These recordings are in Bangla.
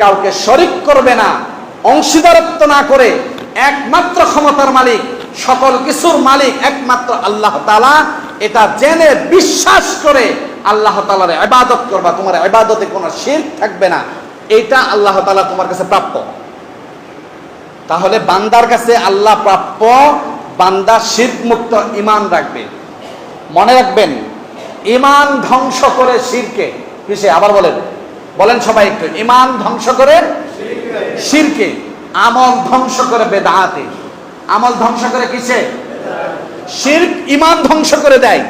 কাউকে শরিক করবে না, অংশীদারত্ব না করে একমাত্র ক্ষমতার মালিক, সকল কিছুর মালিক একমাত্র আল্লাহ তালা এটা জেনে বিশ্বাস করে আল্লাহ তালার ইবাদত করবা, তোমার ইবাদতে কোনো শির থাকবে না, এটা আল্লাহ তালা তোমার কাছে প্রাপ্য। তাহলে বান্দার কাছে আল্লাহ প্রাপ্য, বান্দা শির মুক্ত ইমান রাখবে। মনে রাখবেন ইমান ধ্বংস করে শিরকে কিসে আবার বলেন বলেন সবাই একটু, ইমান ধ্বংস করে শিরকে, আমল ধ্বংস করে বেদাতে। আমল ধ্বংস করে কিসে? শির্ক ইমান ধ্বংস করে দেয়।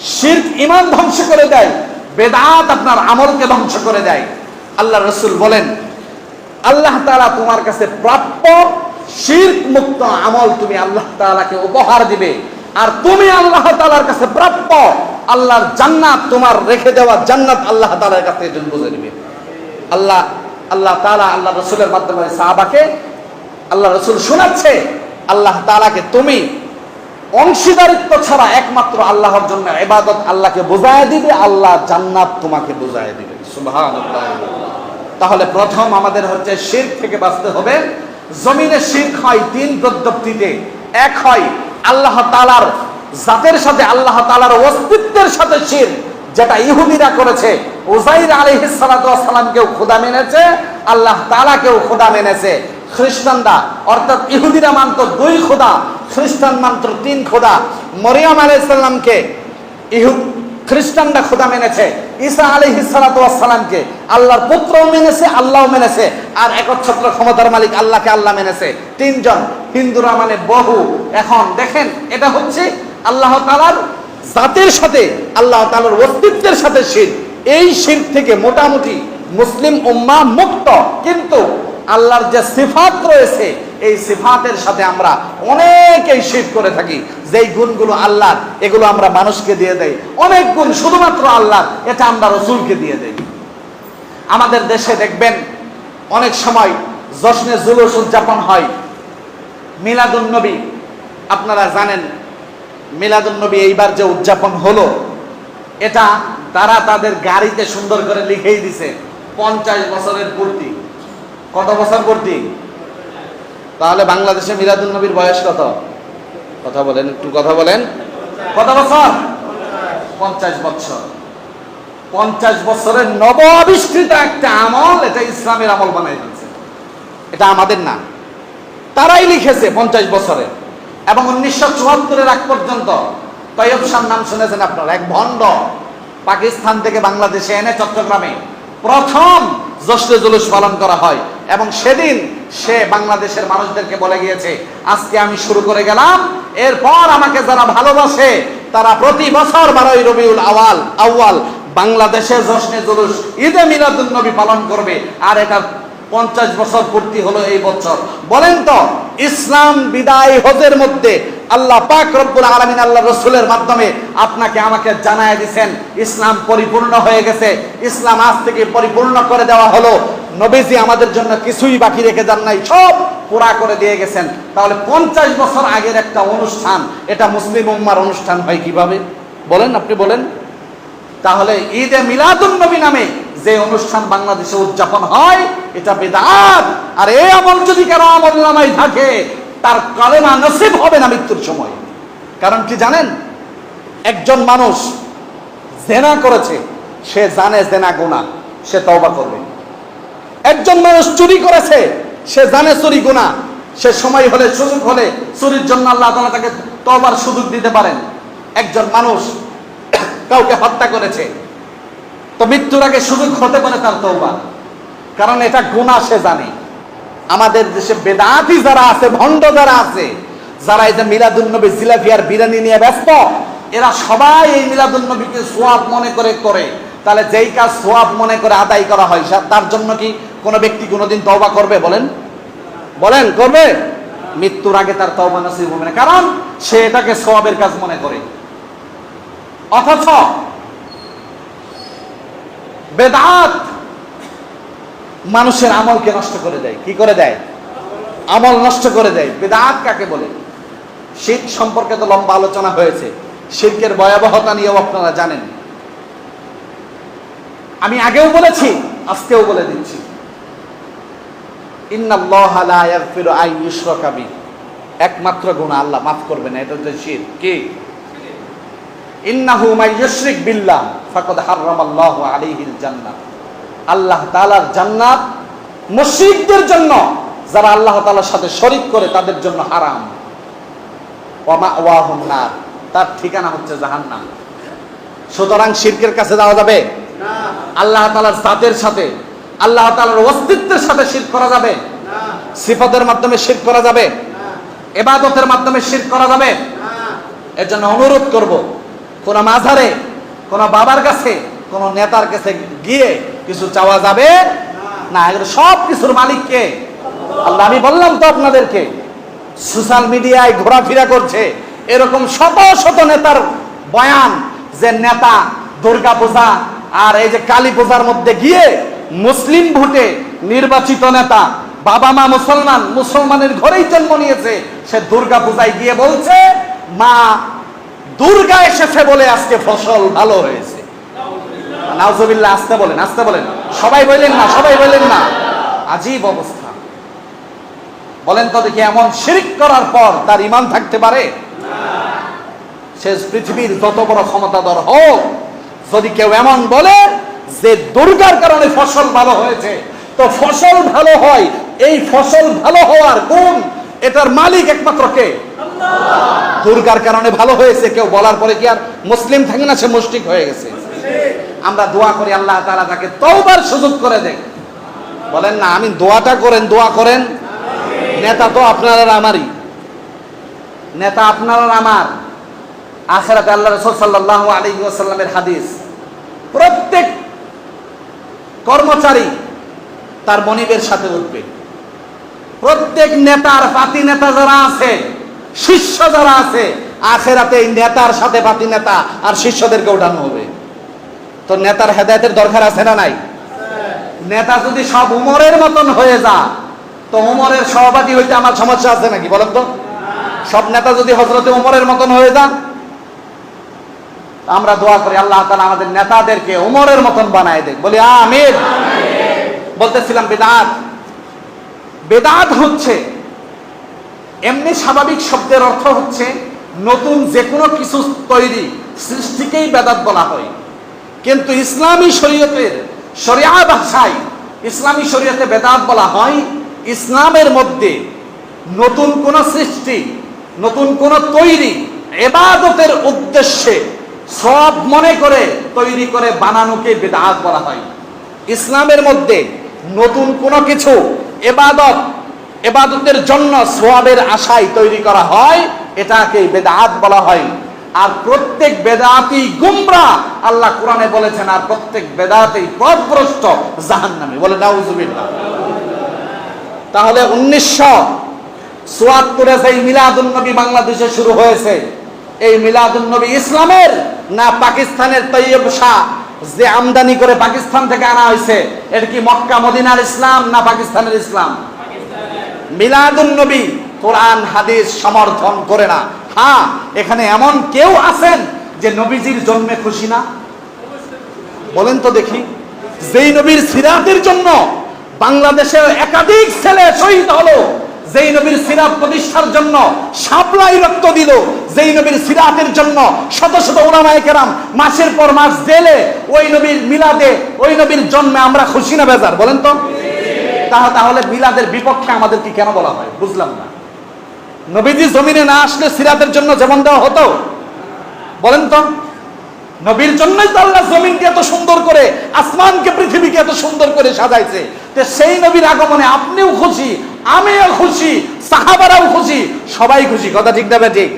শির্ক ইমান ধ্বংস করে দেয়। বেদাত আপনার আমলকে ধ্বংস করে দেয়। আল্লাহ রসুল বলেন, আল্লাহ তাআলা তোমার কাছে প্রাপ্য শির্ক মুক্ত আমল তুমি আল্লাহ তালাকে উপহার দিবে। আর তুমি আল্লাহ তালার কাছে প্রাপ্য আল্লাহর জান্নাত তোমার রেখে দেওয়া জান্নাত আল্লাহ তাআলার কাছ থেকে বুঝে নিবে। আল্লাহ আল্লাহ তালা আল্লাহ রসুলের মাধ্যমে সাহাবাকে আল্লাহ রসুল শোনাচ্ছে, আল্লাহ তাআলাকে তুমি অংশীদারিত্ব ছাড়া একমাত্র আল্লাহর জন্য ইবাদত আল্লাহকে বোঝায় দিবে, আল্লাহ জান্নাত তোমাকে বোঝায় দিবে। তাহলে প্রথম আমাদের হচ্ছে শির্ক থেকে বাঁচতে হবে। জমিনে শির্ক হয় তিন পদ্ধতিতে। এক হয় আল্লাহ তালার জাতের সাথে আল্লাহ তালার অস্তিত্বের সাথে শির, যেটা ইহুদিরা করেছে। উজাইর আলাইহিস সালামকেও খোদা মেনেছে, আল্লাহ তালাকেও খোদা মেনেছে। খ্রিস্টানরা, অর্থাৎ ইহুদিরা মানত দুই খোদা, খ্রিস্টান মানত তিন খোদা। মরিয়ম আলাইসাল্লামকে ইহুদ খ্রিস্টানরা খোদা মেনেছে। ঈসা আলী সালামকে আল্লাহর পুত্রও মেনেছে, আল্লাহও মেনেছে। আর একচ্ছত্র ক্ষমতার মালিক আল্লাহকে আল্লাহ মেনেছে। তিনজন, হিন্দুরা মানে বহু। এখন দেখেন, এটা হচ্ছে আল্লাহ তালার জাতের সাথে, আল্লাহ তালার অস্তিত্বের সাথে শির। এই শির থেকে মোটামুটি মুসলিম উম্মা মুক্ত। কিন্তু আল্লাহর যে সিফাত রয়েছে, এই সিফাতের সাথে আমরা অনেকেই শির করে থাকি। যেই গুণগুলো আল্লাহ এগুলো আমরা মানুষকে দিয়ে দেই। অনেক গুণ শুধুমাত্র আল্লাহ এটা আমরা রসুলকে দিয়ে দেই। আমাদের দেশে দেখবেন, অনেক সময় জশ্নে জুলুস উদযাপন হয়। মিলাদুন নবী, আপনারা জানেন মিলাদুন নবী এইবার যে উদযাপন হলো, এটা তারা তাদের গাড়িতে সুন্দর করে লিখেই দিছে, পঞ্চাশ বছরের পূর্তি। কত বছর পূর্তি? তাহলে বাংলাদেশে মিলাদুল নবীর বয়স কত? কথা বলেন, একটু কথা বলেন। কত বছর? পঞ্চাশ বছর। পঞ্চাশ বছরের নব আবিষ্কৃত একটা আমল, এটা ইসলামের আমল বানাই দিয়েছে। এটা আমাদের না। তারাই লিখেছে পঞ্চাশ বছরে। এবং উনিশশো চুয়াত্তরের আগ পর্যন্ত তৈয়ব শাহ নাম শুনেছেন আপনারা, এক ভণ্ড পাকিস্তান থেকে বাংলাদেশে এনে চট্টগ্রামে প্রথম জশ্নে জুলুস পালন করা হয় এবং সেদিন সে বাংলাদেশের মানুষদেরকে বলে গিয়েছে, আজকে আমি শুরু করে গেলাম, এরপর আমাকে যারা ভালোবাসে তারা প্রতি বছর বারোই রবিউল আওয়াল, আউয়াল বাংলাদেশে জশ্নে জুলুস, ঈদে মিলাদুন নবী পালন করবে। আর এটা পঞ্চাশ বছর পূর্তি হলো এই বছর। বলেন তো ইসলাম বিদায় হজের মধ্যে আল্লাহ পাক রব্বুল আলমিন আল্লাহ রসুলের মাধ্যমে আপনাকে আমাকে জানায় দিছেন, ইসলাম পরিপূর্ণ হয়ে গেছে। ইসলাম আজ থেকে পরিপূর্ণ করে দেওয়া হলো। নবীজি আমাদের জন্য কিছুই বাকি রেখে যান নাই, সব পুরা করে দিয়ে গেছেন। তাহলে পঞ্চাশ বছর আগের একটা অনুষ্ঠান, এটা মুসলিম উম্মার অনুষ্ঠান হয় কীভাবে? বলেন, আপনি বলেন। তাহলে ঈদে মিলাদুন নবী নামে যে অনুষ্ঠান বাংলাদেশে উদযাপন হয়, এটা বেদাত। আর এই আমল যদি কেন আমল নামাই থাকে, তার কালেমা নসিব হবে না মৃত্যুর সময়। কারণ কি জানেন? একজন মানুষ জেনা করেছে, সে জানে জেনা গোনা সে তওবা করবে। একজন মানুষ চুরি করেছে, সে জানে চুরি গোনা সে সময় হলে, সুযোগ হলে চুরির জন্য আল্লাহ তাআলা তাকে তওবার সুযোগ দিতে পারেন। একজন মানুষ কাউকে হত্যা করেছে তো মৃত্যুর আগে সুযোগ হতে পারে তার তৌবা কারণ এটা গুণা সে জানে। আমাদের দেশে বেদাতি যারা আছে, ভণ্ড যারা আছে, যারা এই যে মিলাদুন্নবী জিলাপি আর বিরিয়ানি নিয়ে ব্যস্ত, এরা সবাই এই মিলাদুন্নবীকে সোয়াব মনে করে করে। তাহলে যেই কাজ সোয়াব মনে করে আদায় করা হয় তার জন্য কি কোনো ব্যক্তি কোনোদিন তওবা করবে বলেন? বলেন, করবে? মৃত্যুর আগে তার তওবা নসিব হবে না। কারণ সে এটাকে সোয়াবের কাজ মনে করে। অথচ বেদাত মানুষের আমলকে নষ্ট করে দেয়। কি করে দেয়? আমল নষ্ট করে দেয়। বেদাত কাকে বলে? শীত সম্পর্কে তো লম্বা আলোচনা হয়েছে। শিল্পের ভয়াবহতা নিয়েও আপনারা জানেন। আমি আগেও বলেছি, আজকেও বলে দিচ্ছি। একমাত্র গুনাহ, আল্লাহ মাফ করবে না এটা হচ্ছে শিরক কি? ইন্নাহু মাই ইউশরিক বিল্লাহ ফাকাদ হারামাল্লাহু আলাইহিল জান্নাহ। আল্লাহ তাআলার জান্নাত মুশরিকদের জন্য যারা আল্লাহ তাআলার সাথে শরীক করে তাদের জন্য হারাম। ওয়া মাওয়াহুন নার তার ঠিকানা হচ্ছে জাহান্নাম। সুতরাং শিরকের কাছে যাওয়া যাবে? আল্লাহ তাআলার জাতের সাথে আল্লাহ তাআলার অস্তিত্বের সাথে শিরক করা যাবে? সিফাতের মাধ্যমে শিরক করা যাবে? এবাদতের মাধ্যমে শিরক করা যাবে? এর জন্য অনুরোধ করব কোন মাঝারে কোন বাবার কাছে, কোন নেতার কাছে গিয়ে কিছু চাওয়া যাবে? না, এগুলো সব কিছুর মালিককে আল্লাহ, আমি বললাম তো আপনাদেরকে, সোশ্যাল মিডিয়ায় ঘোরাফেরা করছে, এরকম শত শত নেতার বয়ান যে নেতা দুর্গা পূজা আর এই যে কালী পূজার মধ্যে গিয়ে মুসলিম ভোটে নির্বাচিত নেতা, বাবা মা মুসলমান, মুসলমানের ঘরেই জন্ম নিয়েছে, সে দুর্গা পূজায় গিয়ে বলছে, মা দুর্গা এসেছে বলে আজকে ফসল ভালো হয়েছে। নাউজুবিল্লাহ, আসতে বলেন আসতে বলেন। সবাই বললেন না, সবাই বললেন না। আজীব অবস্থা। বলেন তো দেখি, এমন শিরিক করার পর তার ইমান থাকতে পারে? সে পৃথিবীর যত বড় ক্ষমতাধর হোক, যদি কেউ এমন বলে যে দুর্গার কারণে ফসল ভালো হয়েছে, তো ফসল ভালো হয়, এই ফসল ভালো হওয়ার গুণ এটার মালিক একমাত্র কে? দুর্গার কারণে ভালো হয়েছে কেউ বলার পরে কি আর মুসলিম থাকে না সে মুশরিক হয়ে গেছে। আমরা দোয়া করি আল্লাহ তাআলা তাকে তওবার সুযোগ করে দেয় বলেন না আমি দোয়াটা করেন দোয়া করেন। নেতা তো আপনার আর আমারই। নেতা আপনার আর আমার। আখেরাতে আল্লাহ রসুল সাল্লাহ আলী ওয়াসাল্লামের হাদিস। প্রত্যেক কর্মচারী তার মনিবের সাথে উঠবে। প্রত্যেক নেতার পাতি নেতা যারা আছে, শিষ্য যারা আছে, আখেরাতে এই নেতার সাথে পাতি নেতা আর শিষ্যদেরকে উঠানো হবে। তো নেতার হেদায়তের দরকার আছে না নাই? নেতা যদি সব উমরের মতন হয়ে যা তো উমরের সভাপতি হইতে আমার সমস্যা আছে নাকি বলেন তো? সব নেতা যদি হজরতে উমরের মতন হয়ে যান আমরা দোয়া করি আল্লাহ তালা আমাদের নেতাদেরকে উমরের মতন বানায় দেখ। বলি আমির বলতেছিলাম, বেদাত। বেদাত হচ্ছে। এমনি স্বাভাবিক শব্দের অর্থ হচ্ছে নতুন যে কোনো কিছু তৈরি, সৃষ্টিকেই বেদাত বলা হয়। কিন্তু ইসলামী শরীয়তের, শরিয়া ভাষায় ইসলামী শরীয়তে বেদাত বলা হয়, ইসলামের মধ্যে নতুন কোন সৃষ্টি, নতুন কোন তৈরি এবাদতের উদ্দেশ্যে সব মনে করে তৈরি করে বানানোকে বেদাত বলা হয়। ইসলামের মধ্যে নতুন কোনো কিছু এবাদত, এবাদতের জন্য সোয়াবের আশায় তৈরি করা হয় এটাকে বেদাত বলা হয়। আর প্রত্যেক বেদাতি গুমরা, আল্লাহ কোরআনে বলেছেন, আর প্রত্যেক বেদাতি পথভ্রষ্ট জাহান্নামী। বলে, নাউজুবিল্লাহ। তাহলে উনিশশো চুয়াত্তরে সেই মিলাদুল নবী বাংলাদেশে শুরু হয়েছে, এই মিলাদুল নবী ইসলামের না পাকিস্তানের তৈয়ব শাহ যে আমদানি করে পাকিস্তান থেকে আনা হয়েছে এটা কি মক্কা, মদিনার ইসলাম না পাকিস্তানের ইসলাম? মিলাদুল নবী কোরআন, হাদিস সমর্থন করে না। হ্যাঁ এখানে এমন কেউ আছেন যে নবীজির জন্মে খুশি না? বলেন তো দেখি। যেই নবীর সিরাতের জন্য বাংলাদেশের একাধিক ছেলে শহীদ হলো যেই নবীর সিরাত প্রতিষ্ঠার জন্য সাপ্লাই রক্ত দিল যেই নবীর সিরাতের জন্য শত শত ওলামায়ে কেরাম মাসের পর মাস জেলে ওই নবীর মিলাদে, ওই নবীর জন্মে আমরা খুশি না বেজার, বলেন তো? তাহলে তাহলে মিলাদের বিপক্ষে আমাদের কি কেন বলা হয়? বুঝলাম না। নবীজি জমিনে না আসলে সিরাতের জন্য যেমন দেওয়া হতো? বলেন তো? নবীর জন্যই তো আল্লাহ জমিনকে এত সুন্দর করে, আসমানকে পৃথিবীকে এত সুন্দর করে সাজাইছে। তো সেই নবীর আগমনে আপনিও খুশি আমিও খুশি, সাহাবারাও খুশি, সবাই খুশি। কথা ঠিক দেবে ঠিক?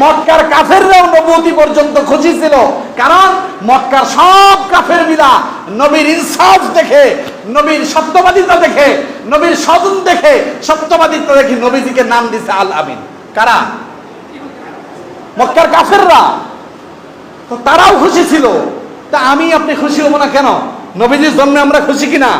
মক্কার কাফেররাও নবতী পর্যন্ত খুশি ছিল। কারণ মক্কার সব কাফের মিলা নবীর ইনসাফ দেখে, নবীর সত্যবাদিতা দেখে, নবীর স্বজন দেখে, সত্যবাদিতা দেখে নবীজিকে নাম দিছে আল আমিন। কারা? মক্কার কাফেররা। তো তারাও খুশি ছিল। তা আমি আপনি খুশি হব না কেন? নবীজির জন্য আমরা খুশি কিনা?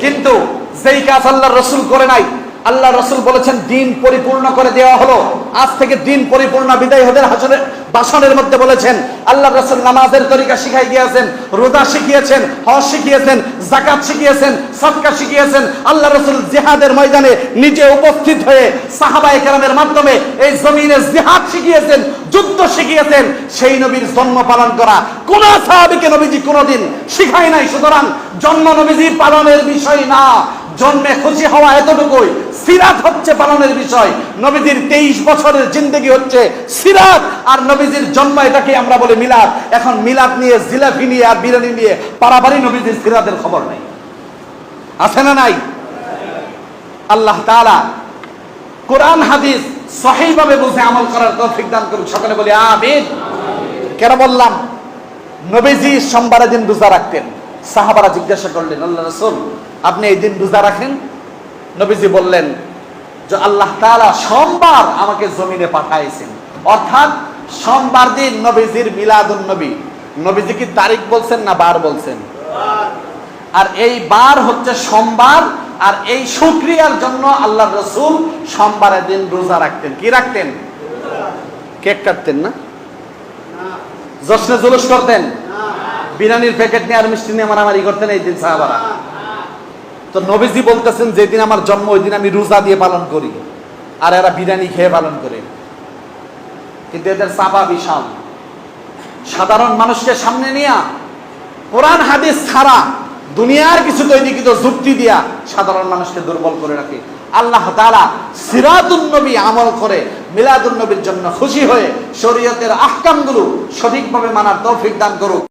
কিন্তু যেই কাজ আল্লাহ রসুল করে নাই আল্লাহ রসুল বলেছেন, দিন পরিপূর্ণ করে দেওয়া হলো। আজ থেকে দিন পরিপূর্ণ বিদায় হদের হাসনের বাসনের মধ্যে বলেছেন আল্লাহ রসুল নামাজের তরিকা শিখাই গিয়েছেন রোজা শিখিয়েছেন, হজ শিখিয়েছেন জাকাত শিখিয়েছেন সৎকা শিখিয়েছেন। আল্লাহ রসুল জিহাদের ময়দানে নিজে উপস্থিত হয়ে সাহাবাই কেরামের মাধ্যমে এই জমিনে জিহাদ শিখিয়েছেন, যুদ্ধ শিখিয়েছেন। সেই নবীর জন্ম পালন করা কোন সাহাবিকে নবীজি কোনোদিন শিখায় নাই। সুতরাং জন্ম নবীজি পালনের বিষয় না। জন্মে খুশি হওয়া এতটুকুই। সিরাত হচ্ছে পালনের বিষয়। নবীজির তেইশ বছরের জিন্দগি হচ্ছে সিরাত। আর নবীজির জন্ম এটাকে আমরা বলি মিলাদ। এখন মিলাদ নিয়ে জিলাপি নিয়ে আর বিরিয়ানি নিয়ে পারাবারই নবীজির সিরাতের খবর নাই। আছে না নাই? আল্লাহ তাআলা কোরআন, হাদিস সহিভাবে বুঝে আমল করার তৌফিক দান করুন সকলে বলি আমিন। কেন বললাম? নবীজি সোমবারের দিন রোজা রাখতেন। সাহাবারা জিজ্ঞাসা করলেন, আল্লাহ রসুল আপনি এই দিন রোজা রাখেন? নবীজি বললেন, যে আল্লাহ তাআলা সোমবার আমাকে জমিনে পাঠাইছেন। অর্থাৎ সোমবার দিন নবীজির মিলাদুন নবী নবীজি কি তারিখ বলছেন না বার বলছেন? আর এই বার হচ্ছে সোমবার, আর এই শুক্রিয়ার জন্য আল্লাহ রসুল সোমবারের দিন রোজা রাখতেন। কি রাখতেন? কেক কাটতেন না? জশ্নে জুলুস করতেন? বিরিয়ানির প্যাকেট নিয়ে আর মিষ্টি নিয়ে মারামারি করতেন এই দিন সাহাবারা। তো নবীজি বলতেছেন, যেদিন আমার জন্ম ওই দিন আমি রোজা দিয়ে পালন করি আর এরা বিরিয়ানি খেয়ে পালন করে। কিন্তু এদের চাপা বিশাল। সাধারণ মানুষকে সামনে নিয়ে কোরআন, হাদিস ছাড়া দুনিয়ার কিছু তৈরিকৃত যুক্তি দিয়া সাধারণ মানুষকে দুর্বল করে রাখে। আল্লাহ তাআলা সিরাতুন নবী আমল করে মিলাদুন নবীর জন্য খুশি হয়ে শরীয়তের আহকামগুলো সঠিকভাবে মানার তৌফিক দান করুক।